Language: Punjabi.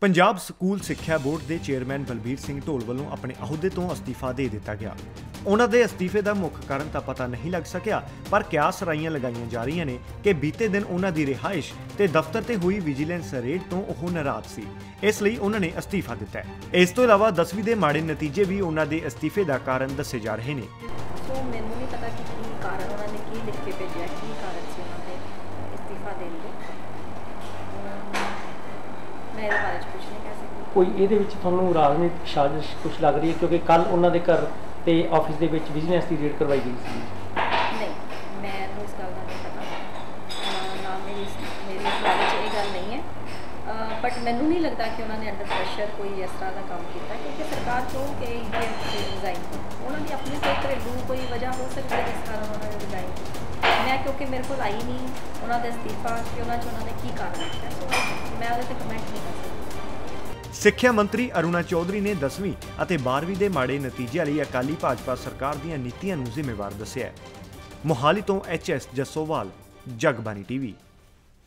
ਪੰਜਾਬ ਸਕੂਲ ਸਿੱਖਿਆ ਬੋਰਡ ਦੇ ਚੇਅਰਮੈਨ ਬਲਬੀਰ ਸਿੰਘ ਢੋਲ ਵੱਲੋਂ ਆਪਣੇ ਅਹੁਦੇ ਤੋਂ ਅਸਤੀਫਾ ਦੇ ਦਿੱਤਾ ਗਿਆ। ਉਹਨਾਂ ਦੇ ਅਸਤੀਫੇ ਦਾ ਮੁੱਖ ਕਾਰਨ ਤਾਂ ਪਤਾ ਨਹੀਂ ਲੱਗ ਸਕਿਆ, ਪਰ ਕਿਆਸ ਰਾਈਆਂ ਲਗਾਈਆਂ ਜਾ ਰਹੀਆਂ ਨੇ ਕਿ ਬੀਤੇ ਦਿਨ ਉਹਨਾਂ ਦੀ ਰਿਹਾਇਸ਼ ਤੇ ਦਫ਼ਤਰ ਤੇ ਹੋਈ ਵਿਜੀਲੈਂਸ ਰੇਡ ਤੋਂ ਉਹ ਨਾਰਾਜ਼ ਸੀ। ਇਸ ਲਈ ਉਹਨਾਂ ਨੇ ਅਸਤੀਫਾ ਦਿੱਤਾ ਹੈ। ਇਸ ਤੋਂ ਇਲਾਵਾ 10ਵੀਂ ਦੇ ਮਾੜੇ ਨਤੀਜੇ ਵੀ ਉਹਨਾਂ ਦੇ ਅਸਤੀਫੇ ਦਾ ਕਾਰਨ ਦੱਸੇ ਜਾ ਰਹੇ ਨੇ। ਸੋ ਮੈਨੂੰ ਨਹੀਂ ਪਤਾ ਕਿ ਕੀ ਕਾਰਨ ਉਹਨਾਂ ਨੇ ਕੀ ਲਿਖ ਕੇ ਭੇਜਿਆ, ਕੀ ਕਾਰਨ ਸੀ ਉਹਨਾਂ ਦੇ ਇਸਤੀਫਾ ਦੇਣ ਦੇ। ਮੈਂ ਇਹਦੇ ਬਾਰੇ 'ਚ ਕੁਝ ਨਹੀਂ ਕਹਿ ਸਕਦੀ। ਕੋਈ ਇਹਦੇ ਵਿੱਚ ਤੁਹਾਨੂੰ ਰਾਜਨੀਤਿਕ ਸਾਜ਼ਿਸ਼ ਕੁਝ ਲੱਗ ਰਹੀ ਹੈ? ਕਿਉਂਕਿ ਕੱਲ ਉਹਨਾਂ ਦੇ ਘਰ ਤੇ ਆਫਿਸ ਦੇ ਵਿੱਚ ਵਿਜੀਲੈਂਸ ਦੀ ਰੇਡ ਕਰਵਾਈ ਗਈ ਸੀ। ਨਹੀਂ ਮੈਨੂੰ ਇਸ ਗੱਲ ਦਾ ਨਹੀਂ ਪਤਾ। ਅਹ, ਨਾ ਮੇਰੀ ਇਸ- ਮੇਰੀ ਇਸ ਬਾਰੇ 'ਚ ਇਹ ਗੱਲ ਨਹੀਂ ਹੈ। ਬਟ ਮੈਨੂੰ ਨਹੀਂ ਲੱਗਦਾ ਕਿ ਉਹਨਾਂ ਨੇ ਅੰਡਰ ਪ੍ਰੈਸ਼ਰ ਕੋਈ ਇਸ ਤਰ੍ਹਾਂ ਦਾ ਕੰਮ ਕੀਤਾ ਕਿਉਂਕਿ ਸਰਕਾਰ ਤੋਂ ਕਿ ਇਹ ਰਿਜ਼ਾਈਨ ਉਹਨਾਂ ਦੀ ਆਪਣੀ ਕੋਈ ਘਰੇਲੂ ਕੋਈ ਵਜ੍ਹਾ ਹੋ ਸਕਦੀ ਹੈ ਜਿਸ ਕਾਰਨ ਉਹਨਾਂ ਨੇ ਰਿਜ਼ਾਈਨ ਕੀਤਾ? ਮੈਂ ਕਿਉਂਕਿ ਮੇਰੇ ਕੋਲ ਆਈ ਨਹੀਂ ਉਹਨਾਂ ਦਾ ਅਸਤੀਫਾ ਕਿ ਉਹਨਾਂ 'ਚ ਉਹਨਾਂ ਨੇ ਕੀ ਕਾਰਨ ਸੋ ਮੈਂ ਉਹਦੇ ਤੇ ਸਿੱਖਿਆ ਮੰਤਰੀ ਅਰੁਣਾ ਚੌਧਰੀ ਨੇ 10ਵੀਂ ਅਤੇ 12ਵੀਂ ਦੇ ਮਾੜੇ ਨਤੀਜਿਆਂ ਲਈ ਅਕਾਲੀ ਭਾਜਪਾ ਸਰਕਾਰ ਦੀਆਂ ਨੀਤੀਆਂ ਨੂੰ ਜ਼ਿੰਮੇਵਾਰ ਦੱਸਿਆ ਹੈ। ਮੋਹਾਲੀ ਤੋਂ ਐਚਐਸ ਜੱਸੋਵਾਲ ਜਗਬਾਨੀ ਟੀਵੀ